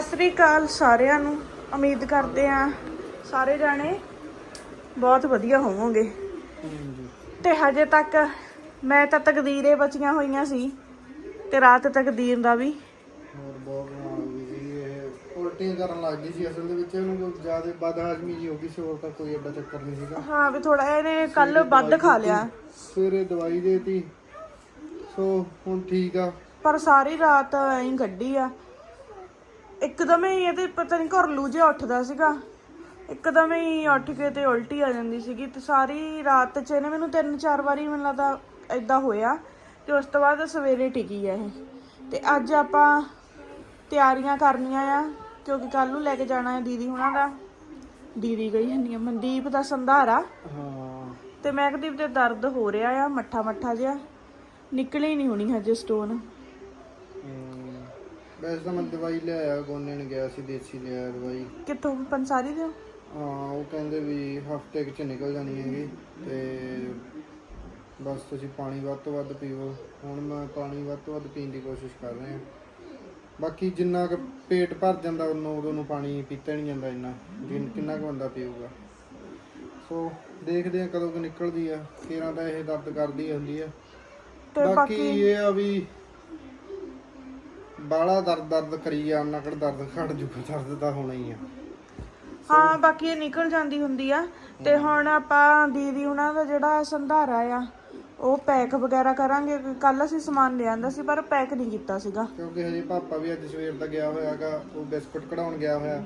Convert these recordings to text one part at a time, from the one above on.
ਸਤਿ ਸ੍ਰੀ ਅਕਾਲ ਸਾਰਿਆਂ ਨੂੰ। ਉਮੀਦ ਕਰਦੇ ਆ ਸਾਰੇ ਜਾਣੇ ਬਹੁਤ ਵਧੀਆ ਹੋਵੋਗੇ। ਤੇ ਹਜੇ ਤੱਕ ਮੈਂ ਤਾਂ ਤਕਦੀਰੇ ਬਚੀਆਂ ਹੋਈਆਂ ਸੀ ਤੇ ਰਾਤ ਤਕਦੀਰ ਦਾ ਵੀ। ਹੋਰ ਬਹੁਤ ਬਿਮਾਰ ਹੋ ਗਈ ਸੀ। ਇਹ ਉਲਟੀਆਂ ਕਰਨ ਲੱਗ ਗਈ ਸੀ ਅਸਲ ਦੇ ਵਿੱਚ। ਇਹਨੂੰ ਕੋਈ ਜ਼ਿਆਦਾ ਬਦਹਾਜ਼ਮੀ ਜੀ ਹੋ ਗਈ ਸੀ ਹੋਰ ਤਾਂ ਕੋਈ ਐਡਾ ਚੱਕਰ ਨਹੀਂ ਸੀਗਾ। ਹਾਂ ਵੀ ਥੋੜਾ ਇਹਨੇ ਕੱਲ ਵੱਧ ਖਾ ਲਿਆ। ਸਵੇਰੇ ਦਵਾਈ ਦੇਤੀ। ਸੋ ਹੁਣ ਠੀਕ ਆ। ਪਰ ਸਾਰੀ ਰਾਤ ਐਂ ਕੱਢੀ ਆ। ਇੱਕਦਮ ਹੀ ਇਹਦੇ ਪਤਾ ਨਹੀਂ ਘਰਲੂ ਜਿਹਾ ਉੱਠਦਾ ਸੀਗਾ। ਇੱਕਦਮ ਹੀ ਉੱਠ ਕੇ ਤੇ ਉਲਟੀ ਆ ਜਾਂਦੀ ਸੀਗੀ ਤੇ ਸਾਰੀ ਰਾਤ ਚ ਇਹਨੇ ਮੈਨੂੰ ਤਿੰਨ ਚਾਰ ਵਾਰੀ ਮੈਨੂੰ ਲੱਗਦਾ ਏਦਾਂ ਹੋਇਆ ਤੇ ਉਸ ਤੋਂ ਬਾਅਦ ਸਵੇਰੇ ਟਿਕੀ ਆ ਇਹ। ਤੇ ਅੱਜ ਆਪਾਂ ਤਿਆਰੀਆਂ ਕਰਨੀਆਂ ਆ ਕਿਉਂਕਿ ਕੱਲ ਨੂੰ ਲੈ ਕੇ ਜਾਣਾ ਹੈ ਦੀਦੀ ਹੁਣਾਂ ਦਾ। ਦੀਦੀ ਗਈ ਆ ਮਨਦੀਪ ਦਾ ਸੰਧਾਰਾ। ਹਾਂ। ਤੇ ਮੈਕਦੀਪ ਦੇ ਦਰਦ ਹੋ ਰਿਹਾ ਆ ਮੱਠਾ ਮੱਠਾ ਜਿਹਾ। ਨਿਕਲੇ ਨਹੀਂ ਹੋਣੀ ਹਜੇ ਸਟੋਨ ਵੈਸੇ ਤਾਂ ਮੈਂ ਦਵਾਈ ਲਿਆਇਆ ਗੋਨੇ ਨੇ ਗਿਆ ਸੀ ਦੇਸੀ ਲਿਆਇਆ ਦਵਾਈ। ਕਿੱਥੋਂ? ਪੰਸਾਰੀ ਦੇ ਹਾਂ ਉਹ ਕਹਿੰਦੇ ਵੀ ਹਫ਼ਤੇ ਕੁ ਚ ਨਿਕਲ ਜਾਣੀ ਹੈਗੀ ਤੇ ਬਸ ਤੁਸੀਂ ਪਾਣੀ ਵੱਧ ਤੋਂ ਵੱਧ ਪੀਓ। ਹੁਣ ਮੈਂ ਪਾਣੀ ਵੱਧ ਤੋਂ ਵੱਧ ਪੀਣ ਦੀ ਕੋਸ਼ਿਸ਼ ਕਰ ਰਿਹਾ। ਬਾਕੀ ਜਿੰਨਾ ਕੁ ਪੇਟ ਭਰ ਜਾਂਦਾ ਉਹਨੂੰ ਉਦੋਂ ਨੂੰ ਪਾਣੀ ਪੀਤਾ ਨਹੀਂ ਜਾਂਦਾ ਇੰਨਾ। ਜਿੰਨ ਕਿੰਨਾ ਕੁ ਬੰਦਾ ਪੀਊਗਾ। ਸੋ ਦੇਖਦੇ ਆ ਕਦੋਂ ਕੁ ਨਿਕਲਦੀ ਆ। ਤੇਰਾਂ ਤਾਂ ਇਹ ਦਰਦ ਕਰਦੀ ਹੁੰਦੀ ਆ। ਤੇ ਬਾਕੀ ਬਾਕੀ ਇਹ ਆ ਵੀ ਬਾਲਾ ਦਰਦ ਦਰਦ ਕਰੀ ਜਾ ਨਕੜ ਦਰਦ ਘਟ ਜੂਗਾ ਦਰਦ ਤਾਂ ਹੋਣਾ ਹੀ ਆ। ਹਾਂ ਬਾਕੀ ਇਹ ਨਿਕਲ ਜਾਂਦੀ ਹੁੰਦੀ ਆ। ਤੇ ਹੁਣ ਆਪਾਂ ਦੀਦੀ ਉਹਨਾਂ ਦਾ ਜਿਹੜਾ ਸੰਧਾਰਾ ਆ ਉਹ ਪੈਕ ਵਗੈਰਾ ਕਰਾਂਗੇ। ਕੱਲ ਅਸੀਂ ਸਮਾਨ ਲਿਆਂਦਾ ਸੀ ਪਰ ਪੈਕ ਨਹੀਂ ਕੀਤਾ ਸੀਗਾ। ਕਿਉਂਕਿ ਹਜੇ ਪਾਪਾ ਵੀ ਅੱਜ ਸਵੇਰ ਦਾ ਗਿਆ ਹੋਇਆਗਾ ਉਹ ਬਿਸਕੁਟ ਕਢਾਉਣ ਗਿਆ ਹੋਇਆ।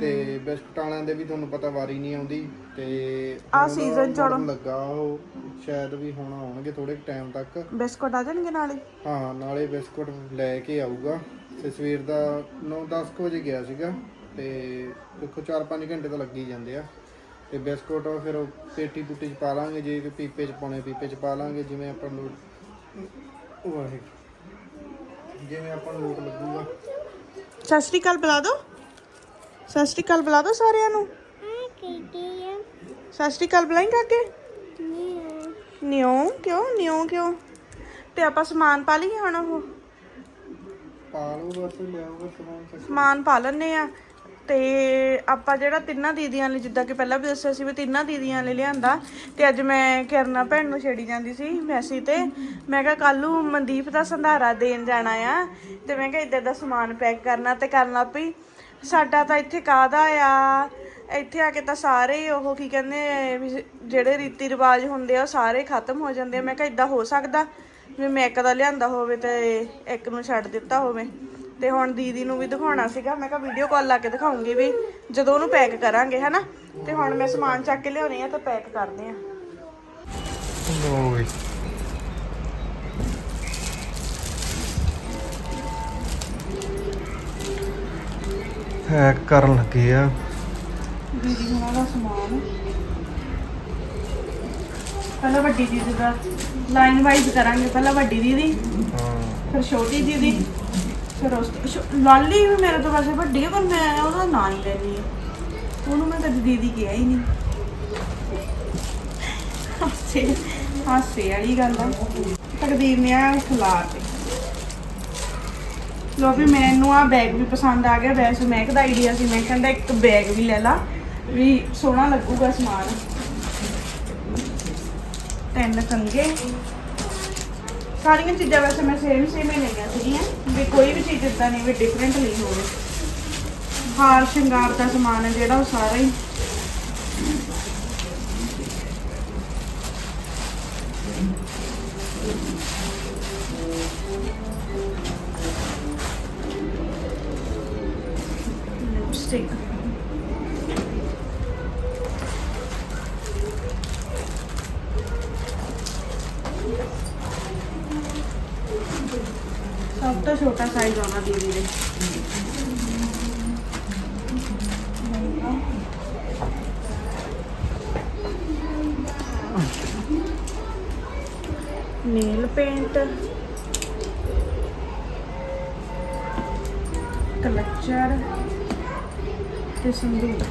ਤੇ ਬਿਸਕੁਟ ਵਾਲਿਆਂ ਦੇ ਵੀ ਤੁਹਾਨੂੰ ਪਤਾ ਵਾਰੀ ਨਹੀਂ ਆਉਂਦੀ ਤੇ ਆਹ ਹੁਣ season ਚ ਲੱਗਾ ਉਹ ਸ਼ਾਇਦ ਵੀ ਹੁਣ ਆਉਣਗੇ ਥੋੜੇ ਟਾਈਮ ਤੱਕ। ਬਿਸਕੁਟ ਆ ਜਾਣਗੇ ਨਾਲੇ? ਹਾਂ ਨਾਲੇ ਬਿਸਕੁਟ ਲੈ ਕੇ ਆਊਗਾ। ਤੇ ਸਵੇਰ ਦਾ 9-10 ਵਜੇ ਗਿਆ ਸੀਗਾ ਤੇ ਦੇਖੋ 4-5 ਘੰਟੇ ਤਾਂ ਲੱਗ ਹੀ ਜਾਂਦੇ ਆ। ਤੇ ਬਿਸਕੁਟ ਉਹ ਫਿਰ ਉਹ ਪੇਟੀ ਪੁੱਟੀ ਚ ਪਾ ਲਾਂਗੇ ਜੇ ਕਿ ਪੀਪੇ ਚ ਪਾਉਣੇ ਪੀਪੇ ਚ ਪਾ ਲਾਂਗੇ ਜਿਵੇਂ ਆਪਾਂ ਨੂੰ ਵਾਹਿਗੁਰੂ ਜਿਵੇਂ ਆਪਾਂ ਨੂੰ ਲੋਟ ਲੱਗੂਗਾ। ਸਤਿ ਸ਼੍ਰੀ ਅਕਾਲ ਬੁਲਾ ਦਿਓ। ਸਤਿ ਸ਼੍ਰੀ ਅਕਾਲ ਬੁਲਾ ਦਿਓ ਸਾਰਿਆਂ ਨੂੰ। ਸਤਿ ਸ਼੍ਰੀ ਅਕਾਲ ਬੁਲਾਏਂਗਾ ਅੱਗੇ ਨਿਉ ਕਿਉਂ ਨਿਉ ਕਿਉਂ? ਤੇ ਆਪਾਂ ਸਮਾਨ ਪਾ ਲਈਏ ਹੁਣ ਉਹ। ਬਸ ਸਮਾਨ ਪਾ ਲੈਣੇ ਆ। ਤੇ ਆਪਾਂ ਜਿਹੜਾ ਤਿੰਨਾਂ ਦੀਦੀਆਂ ਲਈ ਜਿੱਦਾਂ ਕਿ ਪਹਿਲਾਂ ਵੀ ਦੱਸਿਆ ਸੀ ਵੀ ਤਿੰਨਾਂ ਦੀਦੀਆਂ ਲਈ ਲਿਆਂਦਾ ਤੇ ਅੱਜ ਮੈਂ ਕਿਰਨਾ ਭੈਣ ਨੂੰ ਛੇੜੀ ਜਾਂਦੀ ਸੀ ਮੈਸੀ ਤੇ। ਮੈਂ ਕਿਹਾ ਕੱਲ ਨੂੰ ਮਨਦੀਪ ਦਾ ਸੰਧਾਰਾ ਦੇਣ ਜਾਣਾ ਆ ਤੇ ਮੈਂ ਕਿਹਾ ਇੱਧਰ ਦਾ ਸਮਾਨ ਪੈਕ ਕਰਨਾ ਤੇ ਕਰਨ ਪਈ। ਸਾਡਾ ਤਾਂ ਇੱਥੇ ਕਾਦਾ ਆ? ਇੱਥੇ ਆ ਕੇ ਤਾਂ ਸਾਰੇ ਹੀ ਉਹ ਕੀ ਕਹਿੰਦੇ ਵੀ ਜਿਹੜੇ ਰੀਤੀ ਰਿਵਾਜ ਹੁੰਦੇ ਆ, ਉਹ ਸਾਰੇ ਖਤਮ ਹੋ ਜਾਂਦੇ ਆ। ਮੈਂ ਕਿਹਾ ਇਦਾਂ ਹੋ ਸਕਦਾ ਵੀ ਮੈਂ ਇੱਕ ਦਾ ਲਿਆਂਦਾ ਹੋਵੇ ਤੇ ਇੱਕ ਨੂੰ ਛੱਡ ਦਿੱਤਾ ਹੋਵੇ। ਤੇ ਹੁਣ ਦੀਦੀ ਨੂੰ ਵੀ ਦਿਖਾਉਣਾ ਸੀਗਾ। ਮੈਂ ਕਿਹਾ ਵੀਡੀਓ ਕਾਲ ਲਾ ਕੇ ਦਿਖਾਉਂਗੀ ਵੀ ਜਦੋਂ ਉਹਨੂੰ ਪੈਕ ਕਰਾਂਗੇ, ਹਨਾ? ਤੇ ਹੁਣ ਮੈਂ ਸਮਾਨ ਚੱਕ ਕੇ ਲਿਆਉਣੀ ਆ ਤਾਂ ਪੈਕ ਕਰਦੇ ਆ। ਲੋ ਵੀ ਹੈਕ ਕਰਨ ਲੱਗੇ ਆ। ਦੀਦੀ ਹੁਣਾਂ ਦਾ ਸਮਾਨ। ਪਹਿਲਾਂ ਵੱਡੀ ਦੀਦੀ ਦਾ ਲਾਈਨ ਵਾਈਜ਼ ਕਰਾਂਗੇ ਪਹਿਲਾਂ ਵੱਡੀ ਦੀਦੀ ਹਾਂ। ਫਿਰ ਛੋਟੀ ਦੀਦੀ ਫਿਰ ਉਸ ਤੋਂ ਛੋ- ਲਾਲੀ ਵੀ ਮੇਰੇ ਤੋਂ ਵੈਸੇ ਵੱਡੀ ਹੈ ਪਰ ਮੈਂ ਉਹਦਾ ਨਾਂ ਹੀ ਲੈਣੀ ਹੈ ਉਹਨੂੰ ਮੈਂ ਕਦੇ ਦੀਦੀ ਕਿਹਾ ਹੀ ਨਹੀਂ। ਹਾਸੇ ਹਾਸੇ ਵਾਲੀ ਗੱਲ ਆ। ਤਕਦੀਰ ਨੇ ਆ ਖਿਲਾ ਤੇ ਲੋ ਵੀ ਮੈਨੂੰ ਆ ਬੈਗ ਵੀ ਪਸੰਦ ਆ ਗਿਆ। ਵੈਸੇ ਮੈਂ ਕਿਹਦਾ ਆਈਡੀਆ ਸੀ? ਮੈਂ ਕਹਿੰਦਾ ਇੱਕ ਬੈਗ ਵੀ ਲੈ ਲਾ। ਵੀ ਸੋਹਣਾ ਲੱਗੂਗਾ ਸਮਾਨ। ਤਿੰਨ ਕੰਗੇ ਸਾਰੀਆਂ ਚੀਜ਼ਾਂ ਵੈਸੇ ਮੈਂ ਸੇਮ ਸੇਮ ਹੀ ਲਈਆਂ ਸੀਗੀਆਂ। ਵੀ ਕੋਈ ਵੀ ਚੀਜ਼ ਇਦਾਂ ਨਹੀਂ ਵੀ ਡਿਫਰੈਂਟ ਲਈ ਹੋਵੇ। ਹਾਰ ਸ਼ਿੰਗਾਰ ਦਾ ਸਮਾਨ ਹੈ ਜਿਹੜਾ ਉਹ ਸਾਰਾ ਹੀ ਸਾਈਜ਼ ਦੇ ਨੇਲ ਪੇਂਟ ਕਲਚਰ ਤੇ ਸੰਦੂਕ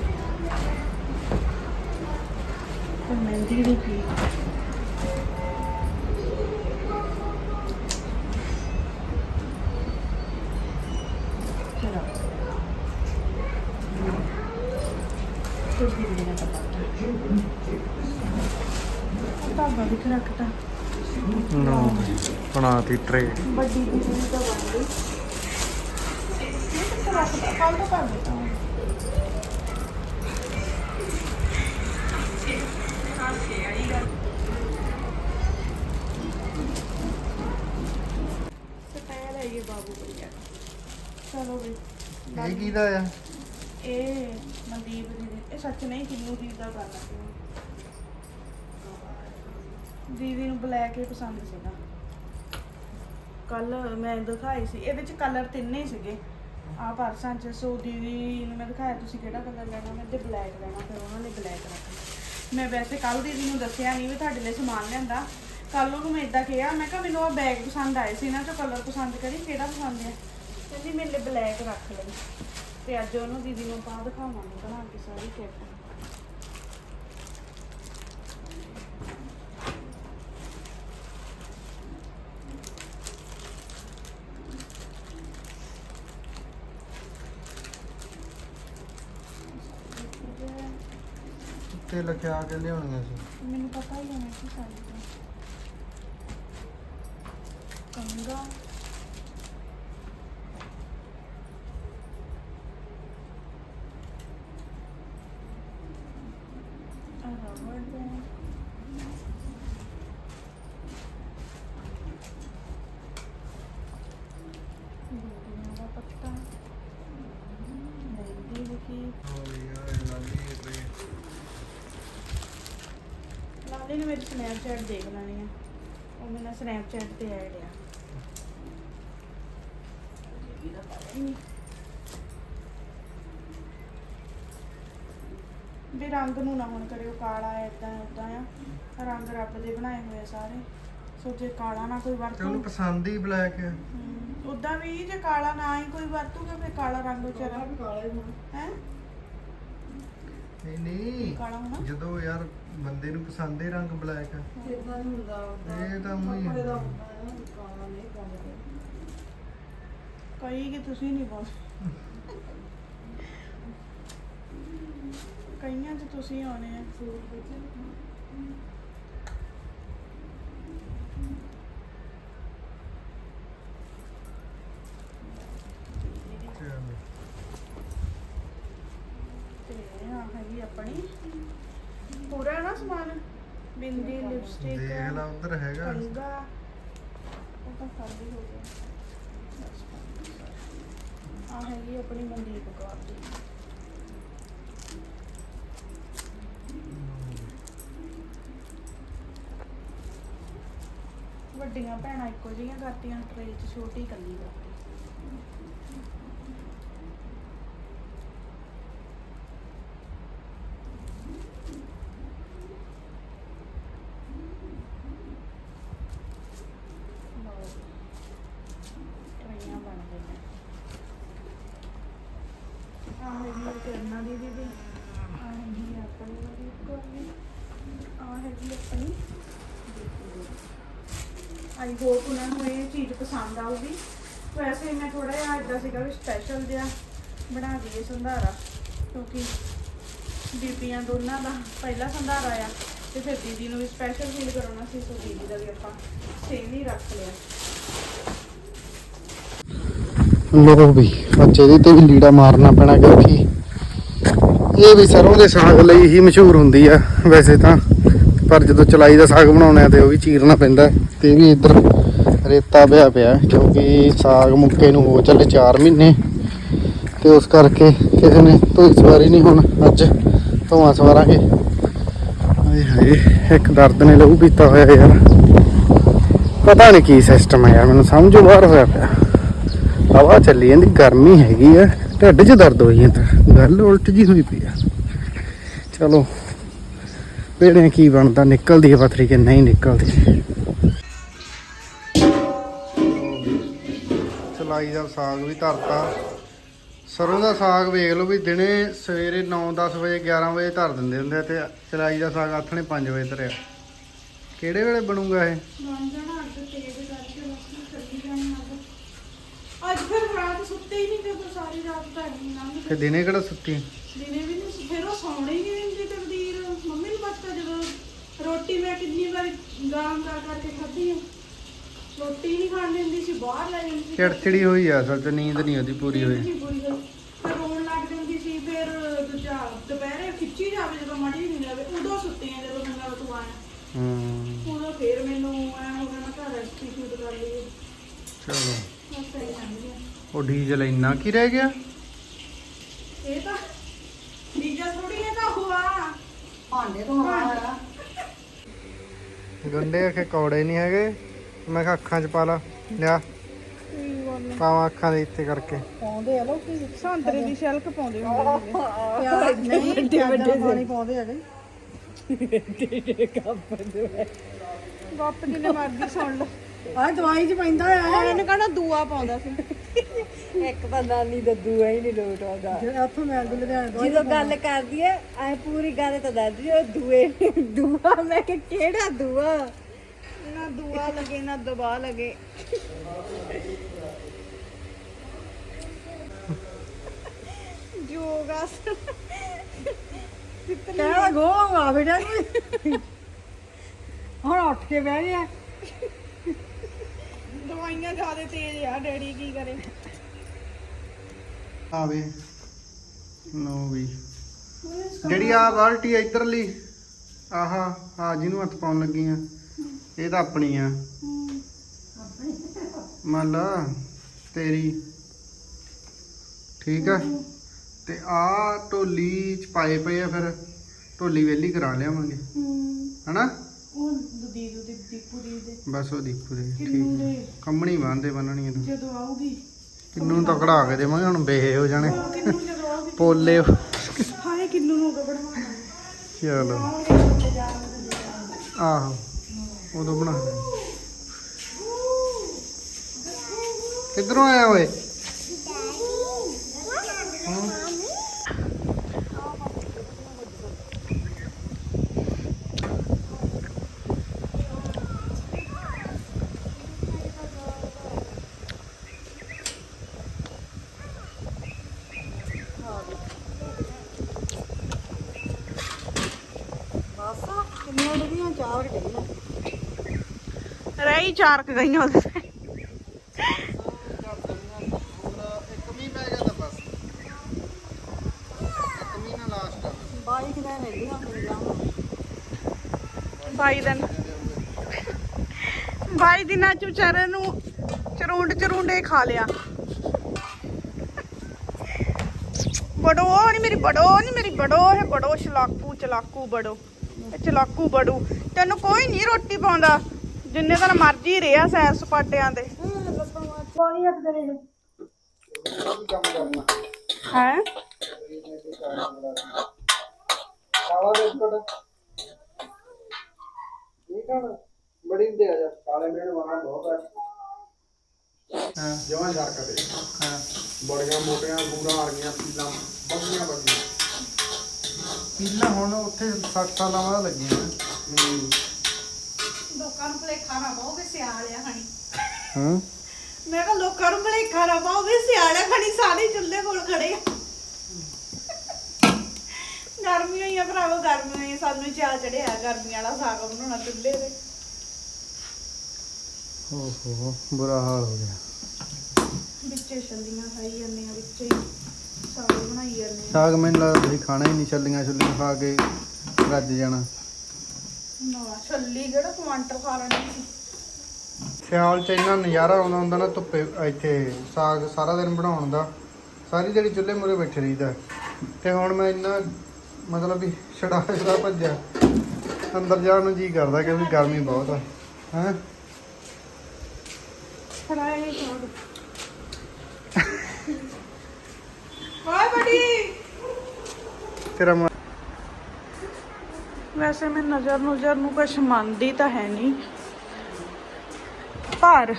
ਤੇ ਮਹਿੰਦੀ ਦੀ ਪੀ ਤੋਂ ਗਿਰਨੇ ਦਾ ਪਤਾ ਧਾਗਾ ਵੀ ਰੱਖਤਾ ਨੋ ਬਣਾਤੀ ਟਰੇ ਵੱਡੀ ਜਿਹੜੀ ਤਾਂ ਬਣ ਗਈ ਇਹ ਤਾਂ ਰੱਖਤਾ ਕੱਲ ਤੋਂ ਕਰ ਦਿੱਤਾ ਬਾਬੂ ਬਈਆ ਚਲੋ ਵੀ ਇਹ ਕਿਹਦਾ ਆ? ਇਹ ਮਨਦੀਪ ਦੀ ਇਹ ਸੱਚ ਨਹੀਂ, ਕਿੰਨੂ ਦੀ ਦਾ ਗੱਲ ਹੈ। ਦੀਦੀ ਨੂੰ ਬਲੈਕ ਹੀ ਪਸੰਦ ਸੀਗਾ। ਕੱਲ ਮੈਂ ਦਿਖਾਈ ਸੀ, ਇਹਦੇ ਚ ਕਲਰ ਤਿੰਨੇ ਹੀ ਸੀਗੇ। ਆ ਪਰਸਾਂ ਚ ਸੋ ਦੀਦੀ ਨੂੰ ਮੈਂ ਦਿਖਾਇਆ, ਤੁਸੀਂ ਕਿਹੜਾ ਕਲਰ ਲੈਣਾ? ਮੈਂ ਤੇ ਬਲੈਕ ਲੈਣਾ, ਫਿਰ ਉਹਨਾਂ ਨੇ ਬਲੈਕ ਰੱਖਿਆ ਮੈਂ ਵੈਸੇ ਕੱਲ ਦੀਦੀ ਨੂੰ ਦੱਸਿਆ ਨਹੀਂ ਵੀ ਤੁਹਾਡੇ ਲਈ ਸਮਾਨ ਲਿਆਂਦਾ। ਕੱਲ ਉਹਨੂੰ ਮੈਂ ਇਦਾਂ ਕਿਹਾ, ਮੈਂ ਕਿਹਾ ਮੈਨੂੰ ਆ ਬੈਗ ਪਸੰਦ ਆਏ ਸੀ ਨਾ ਚੋ ਕਲਰ ਪਸੰਦ ਕਰੀ, ਕਿਹੜਾ ਪਸੰਦ ਆ? ਕਹਿੰਦੀ ਮੇਰੇ ਲਈ ਬਲੈਕ ਰੱਖ ਲਈ। ਤੇ ਅੱਜ ਉਹਨੂੰ ਦੀਦੀ ਨੂੰ ਪਾ ਦਿਖਾਵਾਂਗੇ ਬਣਾ ਕੇ ਸਾਰੀ ਕਿੱਟ ਉੱਤੇ ਲਿਖਿਆ ਕੇ ਲਿਆਉਣੀਆਂ ਸੀ? ਮੈਨੂੰ ਪਤਾ ਹੀ ਹੈ ਮੈਂ ਕੀ ਸਾਰੀ ਦਾ ਕੰਗਾ ਆ ਰਬੜ ਬੈਂਡ ਬੂਟੀਆਂ ਦਾ ਪੱਤਾ ਮਹਿੰਦੀ ਲਿਖੀ ਲਾਲੇ ਨੇ ਮੇਰੀ ਸਨੈਪਚੈਟ ਦੇਖ ਲੈਣੀ ਆ। ਉਹ ਮੇਰਾ ਸਨੈਪਚੈਟ ਤੇ ਐਡ ਆ ਵੀ ਰੰਗ ਨੂੰ ਨਾ ਹੁਣ ਕਰਿਓ ਕਾਲਾ ਇਦਾਂ ਉਦਾਂ ਆ। ਰੰਗ ਰੱਬ ਦੇ ਬਣਾਏ ਹੋਏ ਆ ਸਾਰੇ। ਸੋ ਜੇ ਕਾਲਾ ਨਾ ਕੋਈ ਤੇ ਵਰਤੂ ਉਹਨੂੰ ਪਸੰਦ ਹੀ ਬਲੈਕ ਆ। ਉਦਾਂ ਵੀ ਜੇ ਕਾਲਾ ਨਾ ਹੀ ਕੋਈ ਵਰਤੂਗਾ ਫਿਰ ਕਾਲਾ ਰੰਗ ਵਿਚਾਰਾ ਹੈ? ਨਹੀਂ ਨਹੀਂ। ਕਾਲਾ ਹੋਣਾ? ਜਦੋਂ ਯਾਰ ਬੰਦੇ ਨੂੰ ਪਸੰਦ ਹੀ ਰੰਗ ਬਲੈਕ ਆ ਇਹ ਤਾਂ ਮੂੰਹ ਹੀ ਆ। ਕਈ ਕਿ ਤੁਸੀਂ ਨਹੀਂ ਬੋਲ ਕਈਆਂ 'ਚ ਤੁਸੀਂ ਆਉਣੇ ਆ। ਤੇ ਆ ਹੈਗੀ ਆਪਣੀ ਪੂਰਾ ਨਾ ਸਮਾਨ ਬਿੰਦੀ ਲਿਪਸਟਿਕ ਦੇਖ ਲਾ ਉਧਰ ਹੈਗਾ। ਕੰਗਾ ਉਹ ਤਾਂ ਖਾਲੀ ਹੋ ਗਿਆ। ਆ ਹੈਗੀ ਆਪਣੀ ਮਨਦੀਪ ਕੌਰ ਦੀ। ਵੱਡੀਆਂ ਭੈਣਾਂ ਇੱਕੋ ਜਿਹੀਆਂ ਕਰਤੀਆਂ ਟਰੇ ਚ ਛੋਟੀ ਕੱਲੀ ਕਰਤੀ ਲਓ ਜੀ। ਟਰੇਆਂ ਬਣ ਗਈਆਂ ਆ ਹੈਗੀ ਕਰਨਾ ਦੀਦੀ ਦੀ ਆ ਹੈਗੀ ਆਪਣੀ ਵਾਲੀ ਕੋਈ ਆ ਹੈਗੀ ਆਪਣੀ ਆਈ ਹੋਪ ਉਹਨਾਂ ਨੂੰ ਇਹ ਚੀਜ਼ ਪਸੰਦ ਆਊਗੀ। ਵੈਸੇ ਮੈਂ ਥੋੜਾ ਜਿਹਾ ਇਦਾਂ ਸੀਗਾ ਵੀ ਸਪੈਸ਼ਲ ਜਿਹਾ ਬਣਾ ਦਈਏ ਸੰਧਾਰਾ, ਕਿਉਂਕਿ ਬੀਬੀਆਂ ਦੋਨਾਂ ਦਾ ਪਹਿਲਾ ਸੰਧਾਰਾ ਆ ਤੇ ਫਿਰ ਦੀਦੀ ਨੂੰ ਵੀ ਸਪੈਸ਼ਲ ਫੀਲ ਕਰਾਉਣਾ ਸੀ, ਸੋ ਦੀਦੀ ਦਾ ਵੀ ਆਪਾਂ ਸੇਮ ਹੀ ਰੱਖ ਲਿਆ। ਲੋ ਵੀ ਅੱਜ ਇਹਦੇ ਤੇ ਵੀ ਲੀੜਾ ਮਾਰਨਾ ਪੈਣਾ ਕਿਉਂਕਿ ਇਹ ਵੀ ਸਰੋਂ ਦੇ ਸਾਗ ਲਈ ਹੀ ਮਸ਼ਹੂਰ ਹੁੰਦੀ ਆ, ਵੈਸੇ ਤਾਂ। ਪਰ ਜਦੋਂ ਚਲਾਈ ਦਾ ਸਾਗ ਬਣਾਉਣਾ ਹੈ ਤੇ ਉਹ ਵੀ ਚੀਰਨਾ ਪੈਂਦਾ ਹੈ। ਤੇ ਵੀ ਇੱਧਰ ਰੇਤਾ ਪਿਆ ਪਿਆ, ਕਿਉਂਕਿ ਸਾਗ ਮੁੱਕੇ ਨੂੰ ਹੋ ਚੱਲੇ 4 ਮਹੀਨੇ। ਤੇ ਉਸ ਕਰਕੇ ਕਿਸੇ ਨੇ ਧੋਈ ਸਵਾਰੀ ਨਹੀਂ ਹੁਣ, ਅੱਜ ਧੋਵਾਂ ਸਵਾਰਾਂਗੇ। ਹਾਏ ਹਾਏ, ਇੱਕ ਦਰਦ ਨੇ ਲਹੂ ਪੀਤਾ ਹੋਇਆ ਯਾਰ। ਪਤਾ ਨਹੀਂ ਕੀ ਸਿਸਟਮ ਹੈ ਯਾਰ, ਮੈਨੂੰ ਸਮਝੋ ਬਾਹਰ ਹੋਇਆ ਪਿਆ। ਹਵਾ ਚੱਲੀ ਜਾਂਦੀ, ਗਰਮੀ ਹੈਗੀ ਆ, ਢਿੱਡ 'ਚ ਦਰਦ ਹੋਈ ਜਾਂਦਾ। ਗੱਲ ਉਲਟ ਜੀ ਹੋਈ ਪਈ ਆ। ਚਲੋ ਵੇੜੇ ਕੀ ਬਣਦਾ, ਨਿਕਲਦੀ ਹੈ ਪਥਰੀ ਕਿ ਨਹੀਂ ਨਿਕਲਦੀ। ਚਲਾਈ ਦਾ ਸਾਗ ਵੀ ਧਰਤਾ। ਸਰੋਂ ਦਾ ਸਾਗ ਵੇਖ ਲਓ ਵੀ ਦਿਨੇ ਸਵੇਰੇ 9-10 ਵਜੇ 11 ਵਜੇ ਧਰ ਦਿੰਦੇ ਹੁੰਦੇ ਆ ਤੇ ਚਲਾਈ ਦਾ ਸਾਗ ਆਥਣੇ 5 ਵਜੇ ਧਰਿਆ। ਕਿਹੜੇ ਵੇਲੇ ਬਣੂਗਾ ਇਹ? ਬਣ ਜਾਣਾ ਅੱਜ ਤੇਜ਼ ਕਰਕੇ ਲੱਸੀ ਚੱਲੀ ਜਾਣੀ ਅੱਜ ਫਿਰ ਰਾਤ ਸੁੱਤੇ ਹੀ ਨਹੀਂ ਤੇ ਸਾਰੀ ਰਾਤ ਤਾਂ ਐਵੇਂ ਹੀ ਲੰਘ ਤੇ ਦਿਨੇ ਕਿਹੜਾ ਸੁੱਤੀ। ਦਿਨੇ ਵੀ ਨਹੀਂ ਫਿਰ ਉਹ ਸੌਣੇ ਹੀ ਨਹੀਂ ਦਿੰਦੀ ਤਕਦੀਰ। ਮੰਮੀ ਨੂੰ ਪਤਾ ਜਦੋਂ ਰੋਟੀ ਮੈਂ ਕਿੰਨੀ ਵਾਰੀ ਗਰਮ ਕਰ ਕਰਕੇ ਖਾਧੀ ਆ। ਰੋਟੀ ਨਹੀਂ ਖਾਣ ਦਿੰਦੀ ਸੀ ਬਾਹਰ ਲੈ ਜਾਂਦੀ ਸੀ। ਚਿੜਚਿੜੀ ਹੋਈ ਆ ਅਸਲ 'ਚ ਨੀਂਦ ਨਹੀਂ ਉਹਦੀ ਪੂਰੀ ਹੋਈ। ਨਹੀਂ ਪੂਰੀ ਹੋਈ। ਫਿਰ ਰੋਣ ਲੱਗ ਜਾਂਦੀ ਸੀ ਫਿਰ ਦੂਜਾ ਦੁਪਹਿਰੇ ਖਿੱਚੀ ਜਾਵੇ ਜਦੋਂ ਮੜੀ ਨਹੀਂ ਜਾਵੇ ਉਦੋਂ ਸੁੱਤੀ ਆ ਜਦੋਂ ਮੈਂ ਤੂੰ ਆਇਆ ਹੂੰ। ਉਦੋਂ ਫਿਰ ਮੈਨੂੰ ਐ ਹੋ ਗਿਆ ਮੈਂ ਘਰ ਰੈਸਟੀ ਸ਼ੂਟ ਕਰ ਲਈ। ਚਲੋ। ਉਹ ਡੀਜ਼ਲ ਇੰਨਾ ਕੀ ਰਹਿ ਗਿਆ? ਇਹ ਤਾਂ ਨੀਜਾ ਥੋੜੀ ਹੈ ਤਾਂ ਹੁਆ ਭਾਂਡੇ ਤੋਂ ਆਇਆ ਗੰਡੇ ਆਖੇ ਕੌੜੇ ਨਹੀਂ ਹੈਗੇ। ਮੈਂ ਕਿਹਾ ਅੱਖਾਂ 'ਚ ਪਾ ਲਾ। ਲਿਆ। ਪਾਵਾਂ ਅੱਖਾਂ ਦੇ ਇੱਥੇ ਕਰਕੇ। ਪਾਉਂਦੇ ਆ ਲੋਕੀ। ਸੰਤਰੇ ਦੀ ਸ਼ਲਕ ਪਾਉਂਦੇ ਹੁੰਦੇ ਪਿਆਰ ਨਹੀਂ ਵੱਡੇ ਵੱਡੇ ਪਾਣੀ ਪਾਉਂਦੇ ਹੈਗੇ। ਗੱਪ ਜਿੰਨੇ ਮਰਜ਼ੀ ਸੁਣ ਲਓ ਆ ਦਵਾਈ ਚ ਪੈਂਦਾ ਆ। ਇਹਨੇ ਕਹਣਾ ਦੂਆ ਪਾਉਂਦਾ ਸੀ। ਇੱਕ ਤਾਂ ਨਾਨੀ ਦਾ ਦੂਆ ਹੀ ਨਹੀਂ ਲੋਟ ਆਉਂਦਾ। ਜਿਹੜਾ ਇੱਥੋਂ ਮੈਂ ਗੁੱਲ ਦੇ ਦਵਾਈ ਜਦੋਂ ਗੱਲ ਕਰਦੀ ਐ ਐ ਪੂਰੀ ਗੱਲ ਤਾਂ ਦੱਸਦੀ ਐ ਦੂਏ ਦੂਆ ਮੈਂ ਕਿ ਕਿਹੜਾ ਦੂਆ? ਨਾ ਦੂਆ ਲਗੇ ਨਾ ਦਬਾ ਲਗੇ। ਯੋਗਾ ਕਹਿੰਦਾ ਗੋਗਾ ਬੇਟਾ ਹੁਣ ਉੱਠ ਕੇ ਬਹਿ ਗਿਆ। ਦਵਾਈਆਂ ਜ਼ਿਆਦਾ ਤੇਜ਼ ਆ ਡੈਡੀ ਕੀ ਕਰੇ? ਆਵੇ ਨੋ ਵੀ। ਜਿਹੜੀ ਆ ਬਾਲਟੀ ਆ ਇਧਰਲੀ ਆਹਾ ਆ ਜਿਹਨੂੰ ਹੱਥ ਪਾਉਣ ਲੱਗੀ ਆ। ਇਹ ਤਾਂ ਆਪਣੀ ਆ। ਮੰਨ ਲਾ ਤੇਰੀ। ਠੀਕ ਆ? ਤੇ ਆ ਢੋਲੀ ਚ ਪਾਏ ਪਏ ਆ ਫਿਰ। ਢੋਲੀ ਵੇਲੀ ਕਰਾ ਲਿਆਵਾਂਗੇ। ਹਨਾ? ਉਹ ਦੁਦੀ ਦੁਦੀ ਦੀਪੂ ਦੀ ਦੇ। ਬਸ ਉਹ ਦੀਪੂ ਦੇ ਕਿੰਨੂ ਠੀਕ ਦੇ? ਕੰਬਣੀ ਬੰਨਦੇ ਬੰਨਣੀ ਜਦੋਂ ਆਊਗੀ। ਕਿੰਨੂੰ ਤਾਂ ਕਢਾ ਕੇ ਦੇਵਾਂਗੇ ਹੁਣ ਬੇਹੇ ਹੋ ਜਾਣੇ। ਉਹ ਕਿੰਨੂ ਜਦੋਂ ਆਊਗੀ ਪੋਲੇ ਹਾਏ ਕਿੰਨੂ ਨੂੰ ਗਬੜਵਾਣਾ ਚਲੋ। ਆਹੋ ਉਦੋਂ ਬਣਾ ਕਿੱਧਰੋਂ ਆਇਆ ਓਏ ਬਸ ਕਿੰਨੀਆਂ ਡਿਗਰੀਆਂ ਚਾਰ ਡਿਗਰੀਆਂ ਰਹੀ ਚਾਰ ਕ ਗਈਆਂ ਉਹਦੇ। ਬਾਈ ਦਿਨ। ਬਾਈ ਦਿਨਾਂ ਚ ਵਿਚਾਰੇ ਨੂੰ ਚਰੂੰਡ ਚਰੂੰਡੇ ਖਾ ਲਿਆ। ਬੜੋ ਨਹੀਂ ਮੇਰੀ ਬੜੋ ਨਹੀਂ ਮੇਰੀ ਬੜੋ ਹੈ ਬੜੋ ਚਲਾਕੂ ਚਲਾਕੂ ਬੜੋ। ਚਲਾਕੂ ਬੜੂ। ਤੈਨੂੰ ਕੋਈ ਨਹੀਂ ਰੋਟੀ ਪਾਉਂਦਾ। ਜਿੰਨੇ ਦਿਨ ਮਰਜ਼ੀ ਰਿਹਾ ਸੈਰ ਸਪਾਟਿਆਂ ਤੇ। ਕੋਈ ਹੱਥ ਦੇ ਰਹੇ ਕੰਮ ਕਰਨਾ ਹੈ? ਕਾਲਾ ਬਿਸਕਟ। ਠੀਕ ਆ ਨਾ? ਬੜੀ ਦੇ ਆ ਜਾ ਕਾਲੇ ਮੇਰੇ ਵਾਲਾ ਬਹੁਤ ਹੈ। ਹਾਂ ਜਵਾਂ ਝਾਰ ਕਰੇ ਹਾਂ। ਬੜੀਆਂ ਮੋਟੀਆਂ ਬੂਰਾ ਆ ਗਈਆਂ ਪੀਲਾਂ ਬੱਗੀਆਂ ਬੱਗੀਆਂ ਪੀਲਾਂ ਹੁਣ ਉੱਥੇ 60 ਸਾਲਾਂ ਬਾਅਦ ਲੱਗੀਆਂ। ਹੂੰ। ਲੋਕਾਂ ਨੂੰ ਭਲੇਖਾ ਨਾ ਪਾਓ ਵੀ ਸਿਆਲਿਆ ਖਣੀ ਹਾਂ। ਮੈਂ ਕਿਹਾ ਲੋਕਾਂ ਨੂੰ ਭਲੇਖਾ ਨਾ ਪਾਓ ਵੀ ਸਿਆਲਿਆ ਖਣੀ ਸਾਰੇ ਚੁੱਲ੍ਹੇ ਕੋਲ ਖੜੇ ਆ। ਗਰਮੀਆਂ ਹੀ ਆ ਭਰਾਵੋ ਗਰਮੀਆਂ ਹੀ ਆ, ਸਾਨੂੰ ਚਾਹ ਚੜਿਆ ਗਰਮੀਆਂ ਵਾਲਾ ਸਾਗ ਬਣਾਉਣਾ ਚੁੱਲ੍ਹੇ ਤੇ। ਓਹੋ ਬੁਰਾ ਹਾਲ ਹੋ ਗਿਆ। ਵਿੱਚੇ ਛੱਲੀਆਂ ਖਾਈ ਜਾਂਦੇ ਆ ਵਿੱਚੇ ਹੀ ਸਾਗ ਬਣਾਈ ਜਾਂਦੇ ਆ। ਸਾਗ ਮੈਨੂੰ ਲੱਗਦਾ ਤੁਸੀਂ ਖਾਣਾ ਹੀ ਨਹੀਂ ਛੱਲੀਆਂ ਛੁੱਲੀਆਂ ਖਾ ਕੇ ਰੱਜ ਜਾਣਾ। ਨਾ ਛੱਲੀ ਕਿਹੜਾ ਕੁਆਂਟਲ ਖਾ ਲੈਣੀ ਸੀ? ਸਿਆਲ ਚ ਇੰਨਾ ਨਜ਼ਾਰਾ ਆਉਂਦਾ ਹੁੰਦਾ ਨਾ ਧੁੱਪੇ ਇੱਥੇ ਸਾਗ ਸਾਰਾ ਦਿਨ ਬਣਾਉਣ ਦਾ। ਸਾਰੀ ਜਿਹੜੀ ਚੁੱਲ੍ਹੇ ਮੂਰੇ ਬੈਠੇ ਰਹੀਦਾ। ਤੇ ਹੁਣ ਮੈਂ ਇੰਨਾ ਮਤਲਬ ਵੀ ਛੜਾ ਛੜਾ ਭੱਜਿਆ। ਅੰਦਰ ਜਾਣ ਨੂੰ ਜੀ ਕਰਦਾ ਕਿਉਂਕਿ ਗਰਮੀ ਬਹੁਤ ਆ। ਹੈ? ਫੜਾਏ ਸਾਗ ਓਏ ਬੜੀ! ਤੇਰਾ ਵੈਸੇ ਮੈਂ ਨਜ਼ਰ ਨੁਜਰ ਨੂੰ ਕੁਛ ਮੰਨਦੀ ਤਾਂ ਹੈ ਨਹੀਂ। ਪਰ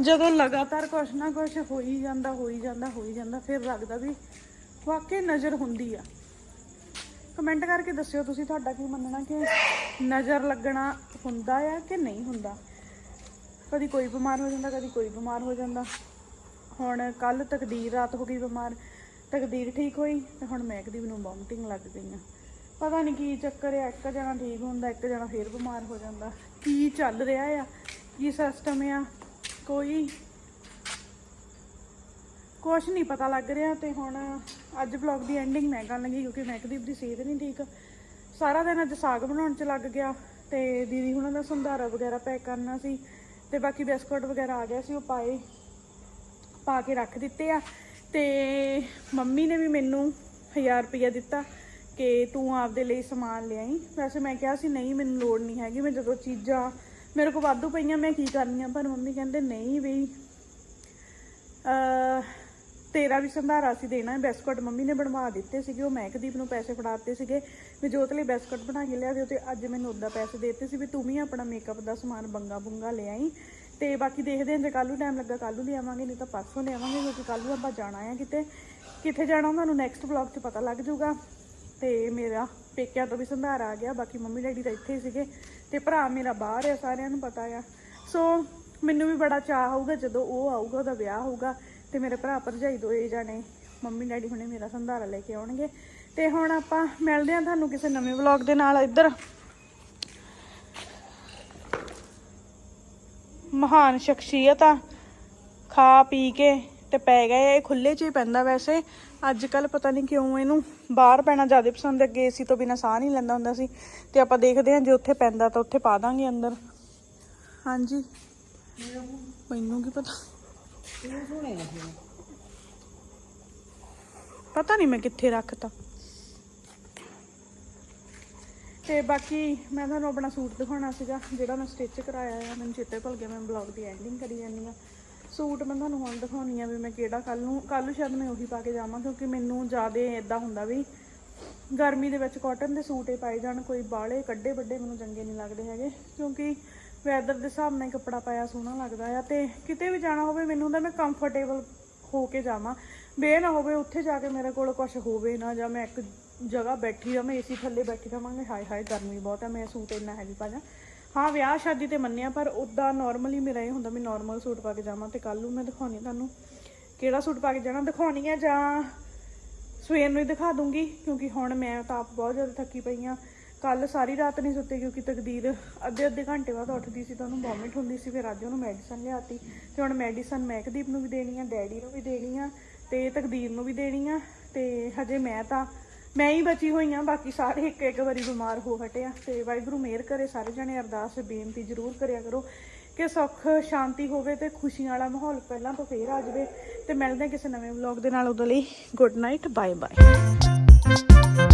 ਜਦੋਂ ਲਗਾਤਾਰ ਕੁਛ ਨਾ ਕੁਛ ਹੋ ਜਾਂਦਾ ਹੋ ਜਾਂਦਾ ਹੋ ਜਾਂਦਾ, ਫਿਰ ਲੱਗਦਾ ਵੀ ਵਾਕਈ ਨਜ਼ਰ ਹੁੰਦੀ ਆ। ਕਮੈਂਟ ਕਰਕੇ ਦੱਸਿਓ ਤੁਸੀਂ ਤੁਹਾਡਾ ਕੀ ਮੰਨਣਾ ਕਿ ਨਜ਼ਰ ਲੱਗਣਾ ਹੁੰਦਾ ਆ ਕਿ ਨਹੀਂ ਹੁੰਦਾ? ਕਦੀ ਕੋਈ ਬਿਮਾਰ ਹੋ ਜਾਂਦਾ, ਕਦੀ ਕੋਈ ਬਿਮਾਰ ਹੋ ਜਾਂਦਾ। ਹੁਣ ਕੱਲ ਤਕਦੀਰ, ਰਾਤ ਹੋ ਗਈ ਬਿਮਾਰ, ਤਕਦੀਰ ਠੀਕ ਹੋਈ ਤੇ ਹੁਣ ਮਹਿਕਦੀਪ ਨੂੰ ਵੋਮਟਿੰਗ ਲੱਗ ਗਈ ਆ। ਪਤਾ ਨਹੀਂ ਕੀ ਚੱਕਰ ਆ, ਇੱਕ ਜਣਾ ਠੀਕ ਹੁੰਦਾ, ਇੱਕ ਜਣਾ ਫੇਰ ਬਿਮਾਰ ਹੋ ਜਾਂਦਾ। ਕੀ ਚੱਲ ਰਿਹਾ ਆ? ਕੀ ਸਿਸਟਮ ਆ? ਕੋਈ ਕੁਛ ਨਹੀਂ ਪਤਾ ਲੱਗ ਰਿਹਾ ਤੇ ਹੁਣ ਅੱਜ ਵਲੌਗ ਦੀ ਐਂਡਿੰਗ ਮੈਂ ਕਰਨ ਲੱਗੀ ਕਿਉਂਕਿ ਮੈਕਦੀਪ ਦੀ ਸਿਹਤ ਨਹੀਂ ਠੀਕ। ਸਾਰਾ ਦਿਨ ਅੱਜ ਸਾਗ ਬਣਾਉਣ ਚ ਲੱਗ ਗਿਆ ਤੇ ਦੀਦੀ ਹੁਣਾਂ ਦਾ ਸੰਧਾਰਾ ਵਗੈਰਾ ਪੈਕ ਕਰਨਾ ਸੀ ਤੇ ਬਾਕੀ ਬਿਸਕੁਟ ਵਗੈਰਾ ਆ ਗਿਆ ਸੀ ਉਹ ਪਾਏ, ਪਾ ਕੇ ਰੱਖ ਦਿੱਤੇ ਆ ਤੇ ਮੰਮੀ ਨੇ ਵੀ ਮੈਨੂੰ 1000 ਰੁਪਇਆ ਦਿੱਤਾ। ਕਿ ਤੂੰ ਆਪਦੇ ਲਈ ਸਮਾਨ ਲਿਆਈ। ਵੈਸੇ ਮੈਂ ਕਿਹਾ ਸੀ, ਨਹੀਂ, ਮੈਨੂੰ ਲੋੜ ਨਹੀਂ ਹੈਗੀ, ਮੈਂ ਜਦੋਂ ਚੀਜ਼ਾਂ ਮੇਰੇ ਕੋਲ ਵਾਧੂ ਪਈਆਂ, ਮੈਂ ਕੀ ਕਰਨੀਆਂ? ਪਰ ਮੰਮੀ ਕਹਿੰਦੇ, ਨਹੀਂ ਵੀ ਅਹ, ਤੇਰਾ ਵੀ ਸੰਧਾਰਾ ਸੀ ਦੇਣਾ ਹੈ, ਬਿਸਕੁਟ ਮੰਮੀ ਨੇ ਬਣਵਾ ਦਿੱਤੇ ਸੀਗੇ, ਉਹ ਮਹਿਕਦੀਪ ਨੂੰ ਪੈਸੇ ਫੜਾ ਦਿੱਤੇ ਸੀਗੇ, ਵੀ ਜੋਤ ਲਈ ਬਿਸਕੁਟ ਬਣਾ ਕੇ ਲਿਆ ਦਿਓ ਤੇ ਅੱਜ ਮੈਨੂੰ ਉਦਾਂ ਪੈਸੇ ਦੇ ਦਿੱਤੇ ਸੀ ਵੀ ਤੂੰ ਵੀ ਆਪਣਾ ਮੇਕਅਪ ਦਾ ਸਮਾਨ ਬੰਗਾ ਬੁੰਗਾ ਲੈ ਆਈ ਤੇ ਬਾਕੀ ਦੇਖਦੇ ਹਾਂ, ਜੇ ਕੱਲ੍ਹ ਨੂੰ ਟਾਈਮ ਲੱਗਾ, ਕੱਲ੍ਹ ਨੂੰ ਲਿਆਵਾਂਗੇ, ਨਹੀਂ ਤਾਂ ਪਰਸੋਂ ਲਿਆਵਾਂਗੇ, ਕਿਉਂਕਿ ਕੱਲ੍ਹ ਨੂੰ ਆਪਾਂ ਜਾਣਾ ਆ ਕਿਤੇ। ਕਿੱਥੇ ਜਾਣਾ ਤੁਹਾਨੂੰ ਨੈਕਸਟ ਵਲੌਗ 'ਚ ਪਤਾ ਲੱਗ ਜਾਊਗਾ। ਤੇ ਮੇਰਾ ਪੇਕਿਆਂ ਤੋਂ ਵੀ ਸੰਧਾਰਾ ਆ ਗਿਆ, ਬਾਕੀ ਮੰਮੀ ਡੈਡੀ ਤਾਂ ਇੱਥੇ ਹੀ ਸੀਗੇ ਤੇ ਭਰਾ ਮੇਰਾ ਬਾਹਰ ਆ, ਸਾਰਿਆਂ ਨੂੰ ਪਤਾ ਆ। ਸੋ ਮੈਨੂੰ ਵੀ ਬੜਾ ਚਾਹ ਹੋਊਗਾ ਜਦੋਂ ਉਹ ਆਊਗਾ, ਉਹਦਾ ਵਿਆਹ ਹੋਊਗਾ ਤੇ ਮੇਰੇ ਭਰਾ ਭਰਜਾਈ ਦੋਏ ਜਾਣੇ, ਮੰਮੀ ਡੈਡੀ ਹੁਣੇ ਮੇਰਾ ਸੰਧਾਰਾ ਲੈ ਕੇ ਆਉਣਗੇ। ਤੇ ਹੁਣ ਆਪਾਂ ਮਿਲਦੇ ਹਾਂ ਤੁਹਾਨੂੰ ਕਿਸੇ ਨਵੇਂ ਵਲੌਗ ਦੇ ਨਾਲ ਇੱਧਰ। ਮਹਾਨ ਸ਼ਖਸੀਅਤਾਂ ਖਾ ਪੀ ਕੇ ਤੇ ਪੈ ਗਏ ਇਹ ਖੁੱਲੇ 'ਚ ਹੀ ਪੈਂਦਾ ਵੈਸੇ। ਅੱਜ ਕੱਲ ਪਤਾ ਨਹੀਂ ਕਿਉਂ ਇਹਨੂੰ ਬਾਹਰ ਪੈਣਾ ਜ਼ਿਆਦਾ ਪਸੰਦ ਹੈ, ਅੱਗੇ ਏਸੀ ਤੋਂ ਬਿਨਾ ਸਾਹ ਨਹੀਂ ਲੈਂਦਾ ਹੁੰਦਾ ਸੀ। ਤੇ ਆਪਾਂ ਦੇਖਦੇ ਹਾਂ ਜੇ ਉੱਥੇ ਪੈਂਦਾ ਤਾਂ ਉੱਥੇ ਪਾ ਦਾਂਗੇ ਅੰਦਰ। ਹਾਂਜੀ। ਮੈਨੂੰ ਕੀ ਪਤਾ? ਪਤਾ ਨਹੀਂ ਮੈਂ ਕਿੱਥੇ ਰੱਖਤਾ। ਤੇ ਬਾਕੀ ਮੈਂ ਤੁਹਾਨੂੰ ਆਪਣਾ ਸੂਟ ਦਿਖਾਉਣਾ ਸੀਗਾ, ਜਿਹੜਾ ਮੈਂ ਸਟਿਚ ਕਰਾਇਆ ਆ। ਮੈਨੂੰ ਚੇਤੇ ਭੁੱਲ ਗਿਆ, ਮੈਂ ਬਲੌਗ ਦੀ ਐਂਡਿੰਗ ਕਰੀ ਜਾਂਦੀ ਆ ਸੂਟ ਮੈਂ ਤੁਹਾਨੂੰ ਹੁਣ ਦਿਖਾਉਣੀ ਆ ਵੀ ਮੈਂ ਕਿਹੜਾ ਕੱਲ ਨੂੰ ਕੱਲ ਨੂੰ ਸ਼ਾਇਦ ਮੈਂ ਉਹੀ ਪਾ ਕੇ ਜਾਵਾਂ, ਕਿਉਂਕਿ ਮੈਨੂੰ ਜ਼ਿਆਦਾ ਇਦਾਂ ਹੁੰਦਾ ਵੀ ਗਰਮੀ ਦੇ ਵਿੱਚ ਕਾਟਨ ਦੇ ਸੂਟ ਹੀ ਪਾਏ ਜਾਣ, ਕੋਈ ਬਾਲੇ ਕੱਡੇ ਵੱਡੇ ਮੈਨੂੰ ਚੰਗੇ ਨਹੀਂ ਲੱਗਦੇ ਹੈਗੇ, ਕਿਉਂਕਿ ਵੈਦਰ ਦੇ ਹਿਸਾਬ ਨਾਲ ਕੱਪੜਾ ਪਾਇਆ ਸੋਹਣਾ ਲੱਗਦਾ ਆ ਤੇ ਕਿਤੇ ਵੀ ਜਾਣਾ ਹੋਵੇ ਮੈਨੂੰ ਹੁੰਦਾ ਮੈਂ ਕੰਫਰਟੇਬਲ ਹੋ ਕੇ ਜਾਵਾਂ ਬੇ ਨਾ ਹੋਵੇ ਉੱਥੇ ਜਾ ਕੇ ਮੇਰੇ ਕੋਲ ਕੁਝ ਹੋਵੇ ਨਾ, ਜਾਂ ਮੈਂ ਇੱਕ ਜਗ੍ਹਾ ਬੈਠੀ ਆ ਰਹਾਂ ਏਸੀ ਥੱਲੇ ਬੈਠੀ ਰਹਾਂਗੇ ਹਾਏ ਹਾਏ ਗਰਮੀ ਬਹੁਤ ਆ, ਮੈਂ ਸੂਟ ਇੰਨਾ ਹੈਵੀ ਪਾ ਜਾ। ਹਾਂ, ਵਿਆਹ ਸ਼ਾਦੀ ਤੇ ਮੰਨਿਆ, ਪਰ ਉਦਾਂ ਨਾਰਮਲੀ ਮੇਰਾ ਇਹ ਹੁੰਦਾ ਮੈਂ ਨਾਰਮਲ ਸੂਟ ਪਾ ਕੇ ਜਾਵਾਂ ਤੇ ਕੱਲ ਨੂੰ ਮੈਂ ਦਿਖਾਉਣੀ ਤੁਹਾਨੂੰ। ਕਿਹੜਾ ਸੂਟ ਪਾ ਕੇ ਜਾਣਾ, ਦਿਖਾਉਣੀ ਆ ਜਾਂ ਸਵੇਰ ਨੂੰ ਹੀ ਦਿਖਾ ਦੂੰਗੀ, ਕਿਉਂਕਿ ਹੁਣ ਮੈਂ ਤਾਂ ਆਪ ਬਹੁਤ ਜ਼ਿਆਦਾ ਥੱਕੀ ਪਈ ਆ। ਕੱਲ ਸਾਰੀ ਰਾਤ ਨਹੀਂ ਸੁੱਤੇ, ਕਿਉਂਕਿ ਤਕਦੀਰ ਅੱਧੇ ਅੱਧੇ ਘੰਟੇ ਬਾਅਦ ਉੱਠਦੀ ਸੀ ਤਾਂ ਉਹਨੂੰ ਵੋਮਿਟ ਹੁੰਦੀ ਸੀ, ਫਿਰ ਅੱਜ ਉਹਨੂੰ ਮੈਡੀਸਨ ਲਿਆਤੀ। ਤੇ ਹੁਣ ਮੈਡੀਸਨ ਮਹਿਕਦੀਪ ਨੂੰ ਵੀ ਦੇਣੀ ਆ, ਡੈਡੀ ਨੂੰ ਵੀ ਦੇਣੀ ਆ, ਤੇ ਤਕਦੀਰ ਨੂੰ ਵੀ ਦੇਣੀ ਆ, ਤੇ ਹਜੇ ਮੈਂ ਤਾਂ ਮੈਂ ਹੀ ਬਚੀ ਹੋਈ ਆ, ਬਾਕੀ ਸਾਰੇ ਇੱਕ ਇੱਕ ਵਾਰੀ ਬਿਮਾਰ ਹੋ ਹਟੇ ਆ। ਤੇ ਵਾਹਿਗੁਰੂ ਮਿਹਰ ਕਰੇ, ਸਾਰੇ ਜਣੇ ਅਰਦਾਸ, ਬੇਨਤੀ ਜ਼ਰੂਰ ਕਰਿਆ ਕਰੋ ਕਿ ਸੁੱਖ, ਸ਼ਾਂਤੀ ਹੋਵੇ ਤੇ ਖੁਸ਼ੀਆਂ ਵਾਲਾ ਮਾਹੌਲ ਪਹਿਲਾਂ ਤੋਂ ਫੇਰ ਆ ਜਾਵੇ। ਤੇ ਮਿਲਦੇ ਹਾਂ ਕਿਸੇ ਨਵੇਂ ਵਲੌਗ ਦੇ ਨਾਲ ਉਦੋਂ ਲਈ ਗੁੱਡ ਨਾਈਟ ਬਾਏ ਬਾਏ